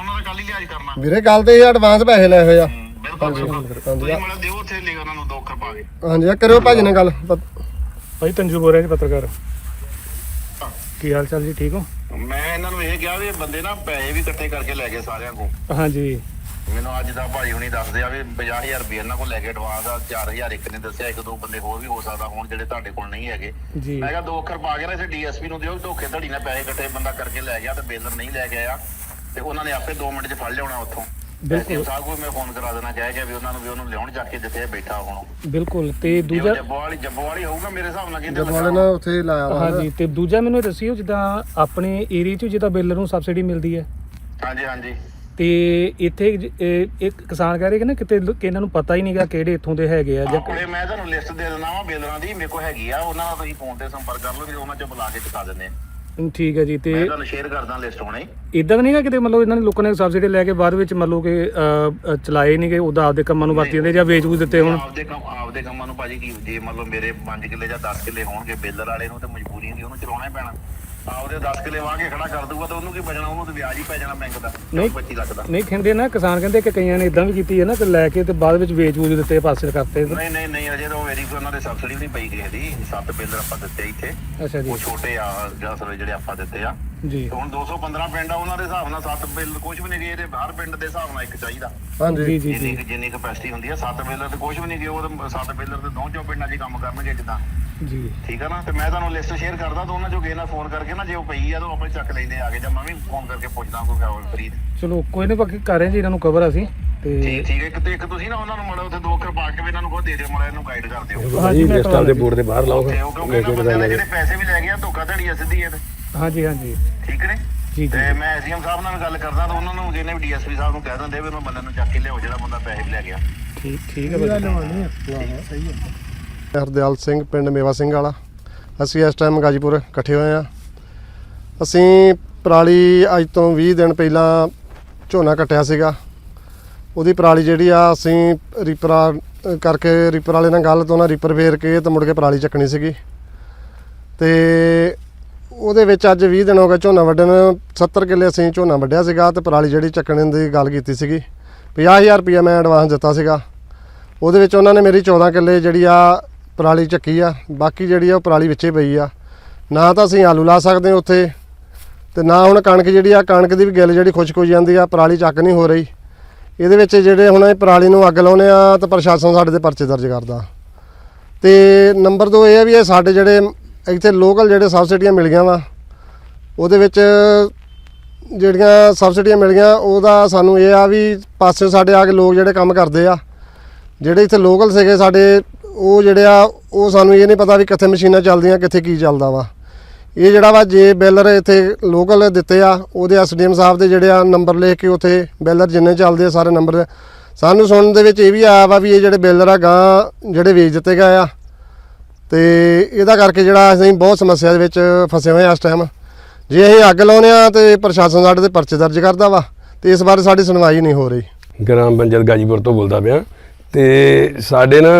ਕੱਲ ਵੀਰੇ ਗੱਲ ਤੇ ਇਹ ਐਡਵਾਂਸ ਪੈਸੇ ਲਏ ਹੋਏ ਆ। ਹੂੰ, ਬਿਲਕੁਲ ਬਿਲਕੁਲ। ਤੁਸੀਂ ਮੈਨੂੰ ਦਿਓ ਉੱਥੇ ਲੈ ਉਹਨਾਂ ਨੂੰ ਦੋ ਅੱਖਰ ਪਾ ਕੇ। ਹਾਂਜੀ ਆ ਕਰਿਓ ਭਾਜੀ ਨਾਲ ਗੱਲ। ਭਾਈ ਤੰਜੂ ਬੋਲ ਰਿਹਾ ਜੀ ਪੱਤਰਕਾਰ। ਕੀ ਹਾਲ ਚਾਲ ਜੀ ਠੀਕ ਹੋ? ਮੈਂ ਇਹਨਾਂ ਨੂੰ ਇਹ ਕਿਹਾ ਵੀ ਇਹ ਬੰਦੇ ਨਾ ਪੈਸੇ ਵੀ ਇਕੱਠੇ ਕਰਕੇ ਲੈ ਗਏ ਸਾਰਿਆਂ ਕੋਲ। ਹਾਂਜੀ। ਮੈਨੂੰ ਅੱਜ ਦਾ ਭਾਈ ਹੁਣੀ ਦੱਸਦੇ ਆ ਵੀ 50000 ਰੁਪਏ ਇਹਨਾਂ ਕੋਲ ਲੈ ਕੇ ਐਡਵਾਂਸ ਆ 4000 ਇੱਕ ਨੇ ਦੱਸਿਆ ਇੱਕ ਦੋ ਬੰਦੇ ਹੋਰ ਵੀ ਹੋ ਸਕਦਾ ਹੁਣ ਜਿਹੜੇ ਤੁਹਾਡੇ ਕੋਲ ਨਹੀਂ ਹੈਗੇ। ਮੈਂ ਕਿਹਾ ਦੋ ਅੱਖਰ ਪਾ ਕੇ ਨਾ ਇਸੇ ਡੀਐਸਪੀ ਨੂੰ ਦਿਓ ਧੋਖੇ ਧੜੀ ਨਾਲ ਪੈਸੇ ਇਕੱਠੇ ਬੰਦਾ ਕਰਕੇ ਲੈ ਗਿਆ ਤੇ ਬੇਲਰ ਨਹੀਂ ਲੈ ਕੇ ਆਇਆ। ਤੇ ਉਹਨਾਂ ਨੇ ਆਪੇ 2 ਮਿੰਟ 'ਚ ਫੜ ਲਿਆਉਣਾ ਉੱਥੋਂ। ਐਸਡੀਐਮ ਸਾਹਿਬ ਕੋਲ ਮੈਂ ਫੋਨ ਕਰਾ ਦੇਣਾ ਕਹਿ ਗਿਆ ਵੀ ਉਹਨਾਂ ਨੂੰ ਵੀ ਉਹਨੂੰ ਲਿਆਉਣ ਜਾ ਕੇ ਜਿੱਥੇ ਇਹ ਬੈਠਾ ਹੁਣ। ਬਿਲਕੁਲ ਤੇ ਦੂਜਾ ਦੂਜਾ ਜੱਬੋ ਵਾਲੀ ਜੱਬੋ ਵਾਲੀ ਹੋਊਗਾ ਮੇਰੇ ਹਿਸਾਬ ਨਾਲ ਕਿਤੇ ਜਦ ਵਾਲੇ ਨੇ ਉੱਥੇ ਲਾਇਆ ਵਾ। ਹਾਂਜੀ ਤੇ ਦੂਜਾ ਮੈਨੂੰ ਇਹ ਦੱਸਿਓ ਜਿੱਦਾਂ ਆਪਣੇ ਏਰੀਆ 'ਚ ਜਿੱਦਾਂ ਬੇਲਰ ਨੂੰ ਸਬਸਿਡੀ ਮਿਲਦੀ ਹੈ। ਹਾਂਜੀ ਹਾਂਜੀ। ਤੇ ਇੱਥੇ ਜ- ਇਹ- ਇੱਕ ਕਿਸਾਨ ਕਹਿ ਰਹੇ ਕਿ ਨਾ ਕਿਤੇ ਲ- ਕਿ ਇਹਨਾਂ ਨੂੰ ਪਤਾ ਹੀ ਨਹੀਂਗਾ ਕਿਹੜੇ ਇੱਥੋਂ ਦੇ ਹੈਗੇ ਆ ਜਾਂ ਕੋਲੇ ਮੈਂ ਤੁਹਾਨੂੰ ਲਿਸਟ ਦੇ ਦਿੰਦਾ ਵਾਂ ਬੇਲਰਾਂ ਦੀ ਮੇਰੇ ਕੋਲ ਹੈਗੀ ਆ ਉਹਨਾਂ ਨਾਲ ਤੁਸੀਂ ਫੋਨ ਤੇ ਸੰਪਰਕ ਕਰ ਲਓ ਵੀ ਉਹਨਾਂ ਚੋਂ ਬੁਲਾ ਕੇ ਦਿਖਾ ਦਿੰਦੇ ਆ। ਠੀਕ ਹੈ ਜੀ ਮੈਂ ਤੇ ਤੁਹਾਨੂੰ ਸ਼ੇਅਰ ਕਰਦਾ ਲਿਸਟ ਹੁਣੇ। ਇਦਾਂ ਤਾਂ ਨਹੀਂਗਾ ਕਿਤੇ ਮਤਲਬ ਇਹਨਾਂ ਨੇ ਲੋਕਾਂ ਨੇ ਸਬਸਿਡੀ ਲੈ ਕੇ ਬਾਅਦ ਵਿੱਚ ਮਤਲਬ ਕਿ ਅ, ਅ, ਚਲਾਏ ਨਹੀਂਗੇ ਉਹਦਾ ਆਪਦੇ ਕੰਮਾਂ ਨੂੰ ਵਰਤੀ ਜਾਂਦੇ ਜਾਂ ਵੇਚ ਵੂਚ ਦਿੱਤੇ ਹੁਣ। ਆਪਦੇ ਕੰਮ ਆਪਦੇ ਕੰਮਾਂ ਨੂੰ ਭਾਜੀ ਕੀ ਜੇ ਮਤਲਬ ਮੇਰੇ 5 ਕਿੱਲੇ ਜਾਂ 10 ਕਿੱਲੇ ਹੋਣਗੇ ਬੇਲਰ ਵਾਲੇ ਨੂੰ ਤੇ ਮਜਬੂਰੀ ਹੁੰਦੀ ਉਹਨੂੰ ਚਲਾਉਣਾ ਹੀ ਪੈਣਾ। ਆਪਦੇ 10 ਕਿੱਲੇ ਵਾਹ ਕੇ ਖੜਾ ਕਰ ਦੂਗਾ ਤਾਂ ਉਹਨੂੰ ਕੀ ਬਚਣਾ ਉਹਨੂੰ ਤੇ ਵਿਆਜ ਹੀ ਪੈ ਜਾਣਾ ਬੈਂਕ ਦਾ ਨਹੀਂ। 25 ਲੱਖ ਦਾ। ਨਹੀਂ ਕਹਿੰਦੇ ਨਾ ਕਿਸਾਨ ਕਹਿੰਦੇ ਕਿ ਕਈਆਂ ਨੇ ਇਦਾਂ ਵੀ ਕੀਤੀ ਹੈ ਨਾ ਕਿ ਲੈ ਕੇ ਤੇ ਬਾਅਦ ਵਿੱਚ ਵੇਚ ਵੂਚ ਦਿੱਤੇ ਪਾਸੇ ਕਰਤੇ। ਨਹੀਂ ਨਹੀਂ ਨਹੀਂ ਅਜੇ ਤਾਂ ਉਹ ਵੈਰੀ ਉਹਨਾਂ ਦੇ ਸਬਸਿਡੀ ਵੀ ਨਹੀਂ ਪਈ ਗਈ ਦੀ ਸੱਤ ਬੇਲਰ ਆਪਾਂ ਦਿੱਤੇ ਇੱਥੇ। ਅੱਛਾ ਜੀ। ਉਹ ਛੋਟੇ ਆ ਜਾਂ ਸਾਰੇ ਜਿਹੜੇ ਆਪਾਂ ਦਿੱਤੇ ਆ। ਜੀ। ਤੇ ਹੁਣ 215 ਪਿੰਡ ਆ ਉਹਨਾਂ ਦੇ ਹਿਸਾਬ ਨਾਲ ਸੱਤ ਬਿੱਲ ਕੁਝ ਵੀ ਨਹੀਂ ਗਏ ਇਹਦੇ ਹਰ ਪਿੰਡ ਦੇ ਹਿਸਾਬ ਨਾਲ ਇੱਕ ਚਾਹੀਦਾ। ਹਾਂਜੀ। ਜੀ ਜੀ ਜਿੰਨੀ ਜਿੰਨੀ ਕਪੈਸਿਟੀ ਹੁੰਦੀ ਆ ਸੱਤ ਬਿੱਲਰ ਤੇ ਕੁਝ ਵੀ ਨਹੀਂ ਗਏ ਉਹ ਤਾਂ ਸੱਤ ਬਿੱਲਰ ਤੇ ਦੋ ਚੋ ਪਿੰਡਾਂ 'ਚ ਹੀ ਕੰਮ ਕਰਨਗੇ ਜਿੱਦਾਂ। ਜੀ। ਠੀਕ ਆ ਨਾ? ਤੇ ਮੈਂ ਤੁਹਾਨੂੰ ਲਿਸਟ ਸ਼ੇਅਰ ਕਰਦਾ ਤਾਂ ਉਹਨਾਂ ਚੋਂ ਕਿਸੇ ਨਾਲ ਫੋਨ ਕਰਕੇ ਨਾ ਜੇ ਉਹ ਪਈ ਆ ਤਾਂ ਉਹ ਆਪਣੇ ਚੱਕ ਲੈਂਦੇ ਆ ਕੇ ਜਾਂ ਮੈਂ ਵੀ ਫੋਨ ਕਰਕੇ ਪੁੱਛਦਾ ਕੋਈ ਖਬਰ ਫਰੀਦ ਚਲੋ ਕੋਈ ਨਹੀਂ ਬਾਕੀ ਕਰ ਰਹੇ ਜੀ ਇਹਨਾਂ ਨੂੰ ਕਵਰ ਅਸੀਂ ਤੇ ਠੀਕ ਠੀਕ ਹੈ ਇੱਕ ਤੇ ਇੱਕ ਤੁਸੀਂ ਨਾ ਉਹਨਾਂ ਨੂੰ ਮੜਾ ਉੱਥੇ ਦੋ ਕਰ ਪਾ ਕੇ ਵੀ ਇਹਨਾਂ ਨੂੰ ਕਹੋ ਦੇ ਦਿਓ ਮੜਾ ਇਹਨੂੰ ਗਾਈਡ ਕਰ ਦਿਓ। ਹਾਂਜੀ ਮੈਂ ਕਰਵਾ ਦੇ ਬੋਰਡ ਦੇ ਬਾਹਰ ਲਾਓ। ਤੇ ਉਹ ਕਿਉਂਕਿ ਇਹਨਾਂ ਬੰਦਿਆਂ ਨੇ ਜਿਹੜੇ ਪੈਸੇ ਵੀ ਲੈ ਗਏ ਆ ਧੋਖਾ ਧੜੀ ਆ ਸਿੱਧੀ ਇਹ ਤੇ। ਹਾਂਜੀ ਹਾਂਜੀ। ਠੀਕ ਨੇ? ਜੀ ਜੀ। ਤੇ ਮੈਂ ਐਸਡੀਐਮ ਸਾਹਿਬ ਨਾਲ ਗੱਲ ਕਰਦਾ ਤਾਂ ਉਹਨਾਂ ਨੂੰ ਜਿਹਨੇ ਵੀ ਡੀਐਸਪੀ ਸਾਹਿਬ ਨੂੰ ਕਹਿ ਦਿੰਦੇ ਵੀ ਉਹਨਾਂ ਬੰਦੇ ਨੂੰ ਚੱਕ ਕੇ ਲਿਆਓ ਜਿਹੜਾ ਬੰਦਾ ਪੈਸੇ ਵੀ ਲੈ ਗਿਆ। ਠੀਕ ਠੀਕ ਹੈ ਬਾਈ ਹਰਦਿਆਲ ਸਿੰਘ, ਪਿੰਡ ਮੇਵਾ ਸਿੰਘ ਵਾਲਾ। ਅਸੀਂ ਇਸ ਟਾਈਮ ਗਾਜੀਪੁਰ ਇਕੱਠੇ ਹੋਏ ਆ ਅਸੀਂ ਪਰਾਲੀ ਅੱਜ ਤੋਂ 20 ਦਿਨ ਪਹਿਲਾਂ ਝੋਨਾ ਕੱਟਿਆ ਸੀਗਾ। ਉਹਦੀ ਪਰਾਲੀ ਜਿਹੜੀ ਆ, ਅਸੀਂ ਰੀਪਰਾ ਕਰਕੇ ਰੀਪਰ ਵਾਲੇ ਨਾਲ ਗੱਲ ਤੋਂ ਨਾ ਰੀਪਰ ਫੇਰ ਕੇ ਤੇ ਮੁੜ ਕੇ ਪਰਾਲੀ ਚੱਕਣੀ ਸੀਗੀ। ਤੇ ਉਹਦੇ ਵਿੱਚ ਅੱਜ 20 ਦਿਨ ਹੋ ਗਏ ਝੋਨਾ ਵੱਢਣ। 70 ਕਿੱਲੇ ਅਸੀਂ ਝੋਨਾ ਵੱਢਿਆ ਸੀਗਾ ਤੇ ਪਰਾਲੀ ਜਿਹੜੀ ਚੱਕਣ ਦੀ ਗੱਲ ਕੀਤੀ ਸੀਗੀ। 50000 ਰੁਪਇਆ ਮੈਂ ਐਡਵਾਂਸ ਦਿੱਤਾ ਸੀਗਾ। ਉਹਦੇ ਵਿੱਚ ਉਹਨਾਂ ਨੇ ਮੇਰੀ 14 ਕਿੱਲੇ ਜਿਹੜੀ ਆ ਪਰਾਲੀ ਚੱਕੀ ਆ, ਬਾਕੀ ਜਿਹੜੀ ਆ ਉਹ ਪਰਾਲੀ ਵਿੱਚੇ ਪਈ ਆ। ਨਾ ਤਾਂ ਅਸੀਂ ਆਲੂ ਲਾ ਸਕਦੇ ਉੱਥੇ, ਤੇ ਨਾ ਹੁਣ ਕਣਕ ਜਿਹੜੀ ਆ, ਕਣਕ ਦੀ ਵੀ ਗਿੱਲ ਜਿਹੜੀ ਖੁਸ਼ਕ ਹੋ ਜਾਂਦੀ ਆ, ਪਰਾਲੀ ਚੱਕ ਨਹੀਂ ਹੋ ਰਹੀ। ਇਹਦੇ ਵਿੱਚ ਜਿਹੜੇ ਹੁਣ ਇਹ ਪਰਾਲੀ ਨੂੰ ਅੱਗ ਲਾਉਨੇ ਆ, ਤਾਂ ਪ੍ਰਸ਼ਾਸਨ ਸਾਡੇ ਤੇ ਪਰਚੇ ਦਰਜ ਕਰਦਾ। ਤੇ ਨੰਬਰ 2 ਇਹ ਆ ਵੀ ਇਹ ਸਾਡੇ ਜਿਹੜੇ ਇੱਥੇ ਲੋਕਲ ਜਿਹੜੇ ਸਬਸਿਡੀਆਂ ਮਿਲੀਆਂ ਵਾ, ਉਹਦੇ ਵਿੱਚ ਜਿਹੜੀਆਂ ਸਬਸਿਡੀਆਂ ਮਿਲੀਆਂ, ਉਹਦਾ ਸਾਨੂੰ ਇਹ ਆ ਵੀ ਪਾਸੇ ਸਾਡੇ ਆ ਕੇ ਲੋਕ ਜਿਹੜੇ ਕੰਮ ਕਰਦੇ ਆ, ਜਿਹੜੇ ਇੱਥੇ ਲੋਕਲ ਸੀਗੇ ਸਾਡੇ ਉਹ ਜਿਹੜੇ ਆ, ਉਹ ਸਾਨੂੰ ਇਹ ਨਹੀਂ ਪਤਾ ਵੀ ਕਿੱਥੇ ਮਸ਼ੀਨਾਂ ਚੱਲਦੀਆਂ, ਕਿੱਥੇ ਕੀ ਚੱਲਦਾ ਵਾ। ਇਹ ਜਿਹੜਾ ਵਾ, ਜੇ ਬੈਲਰ ਇੱਥੇ ਲੋਕਲ ਦਿੱਤੇ ਆ, ਉਹਦੇ ਐਸਡੀਐਮ ਸਾਹਿਬ ਦੇ ਜਿਹੜੇ ਆ ਨੰਬਰ ਲਿਖ ਕੇ ਉੱਥੇ ਬੈਲਰ ਜਿੰਨੇ ਚੱਲਦੇ ਆ, ਸਾਰੇ ਨੰਬਰ ਸਾਨੂੰ ਸੁਣਨ ਦੇ ਵਿੱਚ ਇਹ ਵੀ ਆਇਆ ਵਾ ਵੀ ਇਹ ਜਿਹੜੇ ਬੈਲਰ ਆ, ਗਾਂ ਜਿਹੜੇ ਵੇਚ ਦਿੱਤੇ ਗਏ ਆ। ਤੇ ਇਹਦਾ ਕਰਕੇ ਜਿਹੜਾ ਅਸੀਂ ਬਹੁਤ ਸਮੱਸਿਆ ਦੇ ਵਿੱਚ ਫਸੇ ਹੋਏ ਆ ਇਸ ਟਾਈਮ ਜੇ ਅਸੀਂ ਅੱਗ ਲਾਉਂਦੇ ਆ ਤੇ ਪ੍ਰਸ਼ਾਸਨ ਸਾਡੇ ਤੇ ਪਰਚੇ ਦਰਜ ਕਰਦਾ ਵਾ, ਤੇ ਇਸ ਬਾਰੇ ਸਾਡੀ ਸੁਣਵਾਈ ਨਹੀਂ ਹੋ ਰਹੀ। ਗ੍ਰਾਮ ਪੰਚਾਇਤ ਗਾਜੀਪੁਰ ਤੋਂ ਬੋਲਦਾ ਪਿਆ। ਤੇ ਸਾਡੇ ਨਾ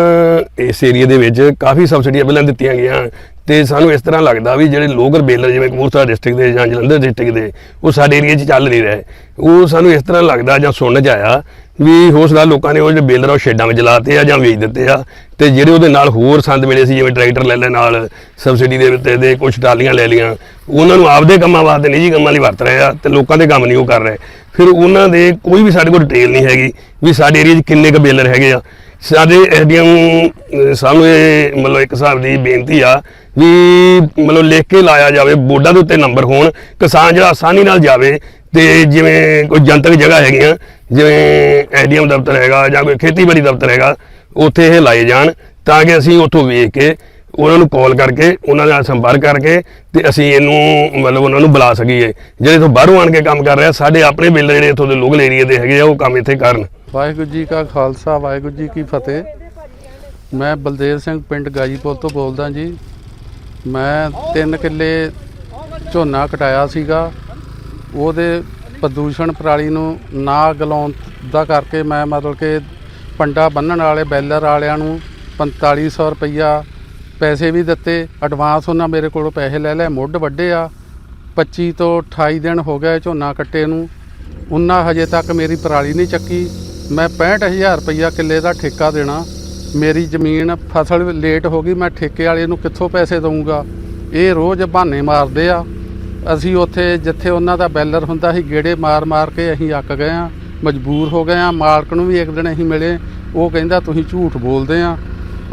ਇਸ ਏਰੀਆ ਦੇ ਵਿੱਚ ਕਾਫੀ ਸਬਸਿਡੀਆਂ ਪਹਿਲਾਂ ਦਿੱਤੀਆਂ ਗਈਆਂ ਤੇ ਸਾਨੂੰ ਇਸ ਤਰ੍ਹਾਂ ਲੱਗਦਾ ਵੀ ਜਿਹੜੇ ਲੋਕਲ ਬੇਲਰ ਜਿਵੇਂ ਕਪੂਰਥਲਾ ਡਿਸਟ੍ਰਿਕਟ ਦੇ ਜਾਂ ਜਲੰਧਰ ਡਿਸਟ੍ਰਿਕਟ ਦੇ, ਉਹ ਸਾਡੇ ਏਰੀਆ 'ਚ ਚੱਲ ਨਹੀਂ ਰਹੇ। ਉਹ ਸਾਨੂੰ ਇਸ ਤਰ੍ਹਾਂ ਲੱਗਦਾ ਜਾਂ ਸੁਣਨ 'ਚ ਆਇਆ ਵੀ ਹੋ ਸਕਦਾ ਲੋਕਾਂ ਨੇ ਉਹ ਜਿਹੜੇ ਬੇਲਰ ਉਹ ਸ਼ੇਡਾਂ ਵਿੱਚ ਲਾਤੇ ਆ ਜਾਂ ਵੇਚ ਦਿੱਤੇ ਆ। ਤੇ ਜਿਹੜੇ ਉਹਦੇ ਨਾਲ ਹੋਰ ਸੰਦ ਮਿਲੇ ਸੀ, ਜਿਵੇਂ ਟਰੈਕਟਰ ਲੈ ਲੈ ਨਾਲ, ਸਬਸਿਡੀ ਦੇ ਉੱਤੇ ਦੇ ਕੁਝ ਟਰਾਲੀਆਂ ਲੈ ਲੀਆਂ ਉਹਨਾਂ ਨੂੰ ਆਪਦੇ ਕੰਮਾਂ ਵਾਸਤੇ, ਨਿੱਜੀ ਕੰਮਾਂ ਲਈ ਵਰਤ ਰਹੇ ਆ ਤੇ ਲੋਕਾਂ ਦੇ ਕੰਮ ਨਹੀਂ ਉਹ ਕਰ ਰਹੇ। ਫਿਰ ਉਹਨਾਂ ਦੇ ਕੋਈ ਵੀ ਸਾਡੇ ਕੋਲ ਡਿਟੇਲ ਨਹੀਂ ਹੈਗੀ ਵੀ ਸਾਡੇ ਏਰੀਆ 'ਚ ਕਿੰਨੇ ਕੁ ਬੇਲਰ ਹੈਗੇ ਆ। ਸਾਡੇ ਐਸਡੀਐਮ ਸਾਨੂੰ ਇਹ ਮਤਲਬ ਇੱਕ ਹਿਸਾਬ ਦੀ ਬੇਨਤੀ ਆ ਵੀ ਮਤਲਬ ਲਿਖ ਕੇ ਲਾਇਆ ਜਾਵੇ, ਬੋਰਡਾਂ ਦੇ ਉੱਤੇ ਨੰਬਰ ਹੋਣ, ਕਿਸਾਨ ਜਿਹੜਾ ਆਸਾਨੀ ਨਾਲ ਜਾਵੇ ਤੇ ਜਿਵੇਂ ਕੋਈ ਜਨਤਕ ਜਗ੍ਹਾ ਹੈਗੀਆਂ, ਜਿਵੇਂ ਐਸਡੀਐਮ ਦਫ਼ਤਰ ਹੈਗਾ ਜਾਂ ਕੋਈ ਖੇਤੀਬਾੜੀ ਦਫ਼ਤਰ ਹੈਗਾ ਉੱਥੇ ਇਹ ਲਾਏ ਜਾਣ ਤਾਂ ਕਿ ਅਸੀਂ ਉੱਥੋਂ ਵੇਖ ਕੇ ਉਹਨਾਂ ਨੂੰ ਕਾਲ ਕਰਕੇ, ਉਹਨਾਂ ਨਾਲ ਸੰਪਰਕ ਕਰਕੇ ਤੇ ਅਸੀਂ ਇਹਨੂੰ ਮਤਲਬ ਉਹਨਾਂ ਨੂੰ ਬੁਲਾ ਸਕੀਏ। ਜਿਹੜੇ ਤੋਂ ਬਾਹਰੋਂ ਆਣ ਕੇ ਕੰਮ ਕਰ ਰਿਹਾ, ਸਾਡੇ ਆਪਣੇ ਬਿੱਲ ਜਿਹੜੇ ਇੱਥੋਂ ਦੇ ਲੋਕਲ ਏਰੀਆ ਦੇ ਹੈਗੇ ਆ, ਉਹ ਕੰਮ ਇੱਥੇ ਕਰਨ। ਵਾਹਿਗੁਰੂ ਜੀ ਕਾ ਖਾਲਸਾ, ਵਾਹਿਗੁਰੂ ਜੀ ਕੀ ਫਤਿਹ। ਮੈਂ ਬਲਦੇਵ ਸਿੰਘ ਪਿੰਡ ਗਾਜੀਪੁਰ ਤੋਂ ਬੋਲਦਾ ਜੀ। ਮੈਂ 3 ਕਿੱਲੇ ਝੋਨਾ ਕਟਾਇਆ ਸੀਗਾ। ਉਹਦੇ ਪ੍ਰਦੂਸ਼ਣ ਪਰਾਲੀ ਨੂੰ ਨਾ ਗਲਾਉਣ ਦਾ ਕਰਕੇ ਮੈਂ ਮਤਲਬ ਕਿ ਪੰਡਾ ਬੰਨਣ ਵਾਲੇ ਬੈਲਰ ਵਾਲਿਆਂ ਨੂੰ 4500 ਰੁਪਈਆ ਪੈਸੇ ਵੀ ਦਿੱਤੇ। ਐਡਵਾਂਸ ਉਹਨਾਂ ਮੇਰੇ ਕੋਲੋਂ ਪੈਸੇ ਲੈ ਲਏ ਮੁੱਢ ਵੱਡੇ ਆ। 25 ਤੋਂ 28 ਦਿਨ ਹੋ ਗਏ ਝੋਨਾ ਕੱਟੇ ਨੂੰ। ਉਹਨਾਂ ਹਜੇ ਤੱਕ ਮੇਰੀ ਪਰਾਲੀ ਨਹੀਂ ਚੱਕੀ। ਮੈਂ 65000 ਰੁਪਈਆ ਕਿੱਲੇ ਦਾ ਠੇਕਾ ਦੇਣਾ। ਮੇਰੀ ਜ਼ਮੀਨ ਫਸਲ ਲੇਟ ਹੋ ਗਈ, ਮੈਂ ਠੇਕੇ ਵਾਲੇ ਨੂੰ ਕਿੱਥੋਂ ਪੈਸੇ ਦਊਂਗਾ? ਇਹ ਰੋਜ਼ ਬਹਾਨੇ ਮਾਰਦੇ ਆ। ਅਸੀਂ ਉੱਥੇ ਜਿੱਥੇ ਉਹਨਾਂ ਦਾ ਬੈਲਰ ਹੁੰਦਾ ਸੀ, ਗੇੜੇ ਮਾਰ ਮਾਰ ਕੇ ਅਸੀਂ ਅੱਕ ਗਏ ਆ। ਮਜਬੂਰ ਹੋ ਗਏ ਆ ਮਾਲਕ ਨੂੰ ਵੀ ਇੱਕ ਦਿਨ ਅਸੀਂ ਮਿਲੇ। ਉਹ ਕਹਿੰਦਾ, ਤੁਸੀਂ ਝੂਠ ਬੋਲਦੇ ਆ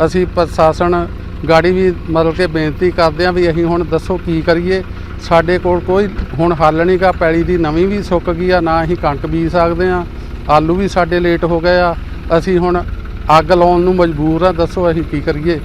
ਅਸੀਂ ਪ੍ਰਸ਼ਾਸਨ ਗਾੜੀ ਵੀ ਮਤਲਬ ਕਿ ਬੇਨਤੀ ਕਰਦੇ ਆ ਵੀ ਅਸੀਂ ਹੁਣ ਦੱਸੋ ਕੀ ਕਰੀਏ। ਸਾਡੇ ਕੋਲ ਕੋਈ ਹੁਣ ਹੱਲ ਨਹੀਂਗਾ ਪੈਲੀ ਦੀ ਨਵੀਂ ਵੀ ਸੁੱਕ ਗਈ ਆ, ਨਾ ਅਸੀਂ ਕਣਕ ਬੀਜ ਸਕਦੇ ਆ ਆਲੂ ਵੀ ਸਾਡੇ ਲੇਟ ਹੋ ਗਏ ਆ। ਅਸੀਂ ਹੁਣ ਅੱਗ ਲਾਉਣ ਨੂੰ ਮਜਬੂਰ ਆ ਦੱਸੋ ਅਸੀਂ ਕੀ ਕਰੀਏ?